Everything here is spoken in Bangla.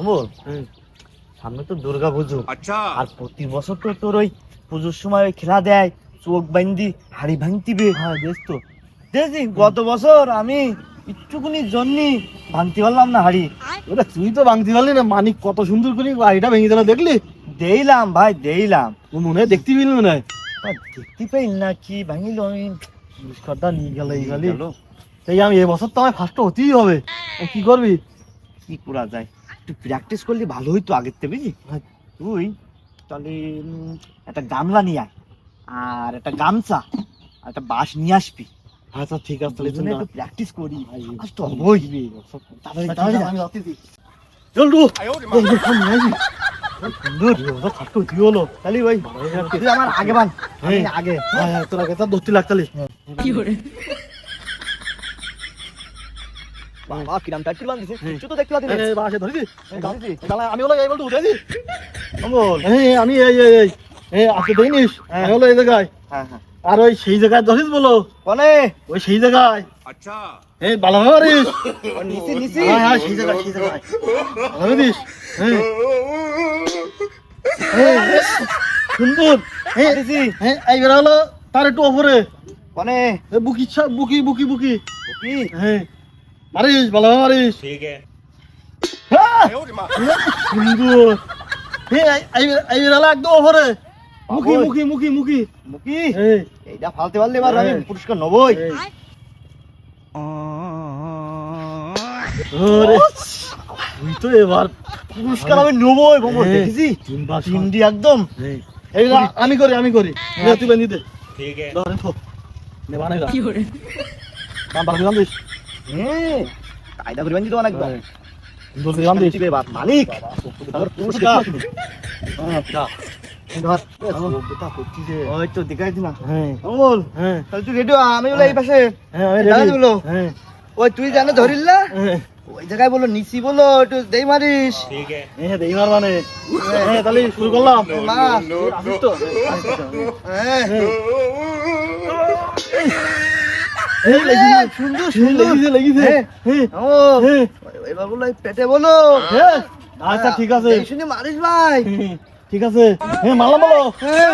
অমল? সামনে তো দুর্গা পুজো। আচ্ছা। আর প্রতি বছর তো তোর ওই পুজোর সময় ওই খেলা দেয় চোখ বান্ধি হাড়ি ভাঙতিবে। হ্যাঁ দেখ তো। দেখছি গত বছর আমি একটুকুনি জন্যি ভাঙতে পারলাম না হাড়ি। ওটা তুই তো ভাঙতে পারলি না মানিক কত সুন্দর করে হাড়িটা ভেঙে দিল দেখলি? দেইলাম ভাই দেইলাম। ও মনে হয় দেখতে পেলি মনে হয়। দেখতে পাইল না কি ভাঙিল আমি? পুরস্কারটা নিয়ে গেল এই গেলি। তাই আমি এবছর তো আমার ফার্স্ট হতেই হবে। কি করবি? কি করা যায়? একটু প্র্যাকটিস করলে ভালো হইতো আগের থেকে বুঝলি? হ্যাঁ। তুই তাহলে একটা গামলা নিয়ে আয় আর একটা গামছা আর একটা বাঁশ নিয়ে আসবি। আচ্ছা ঠিক আছে তাহলে তুই একটু প্র্যাকটিস করি। ভাই, আজ তো হবই। তাড়াতাড়ি তাড়াতাড়ি আমি সুন্দর। কি হলো? তাহলে ভাই আমার আগে বান। হ্যাঁ। আগে তোর আগে তার ধরতে লাগতালি। আমি দেখিনিস আমি হলো এই জায়গায়। আর ওই সেই জায়গায় ধরিস বলো। ওই সেই জায়গায়। আচ্ছা। এই ভালো ভালো দিস সুন্দর। তার একটু ওপরে। মানে বুকি বুকি বুকি। বুকি? হ্যাঁ। মারিস আমি পুরস্কার নেবই। তুই একদম। আমি করি আমি করি। তুই বেঁধে দে। হুম কায়দা করে বান্ধি দেওয়া একদম মালিক। পুরস্কার হ্যাঁ। হ্যাঁ। হ্যাঁ। তুই জানো ধরিল্লা ওই জায়গায় বলো নিচি বলো একটু দেই মারিস। দেই মার মানে। সুন্দর সুন্দর লেগিছে লেগিছে হ্যাঁ। হ্যাঁ ও হ্যাঁ এবার বলো পেটে বলো হ্যাঁ আচ্ছা ঠিক আছে শুনে মারিস ভাই হ্যাঁ, ঠিক আছে হ্যাঁ মারলাম বলো হ্যাঁ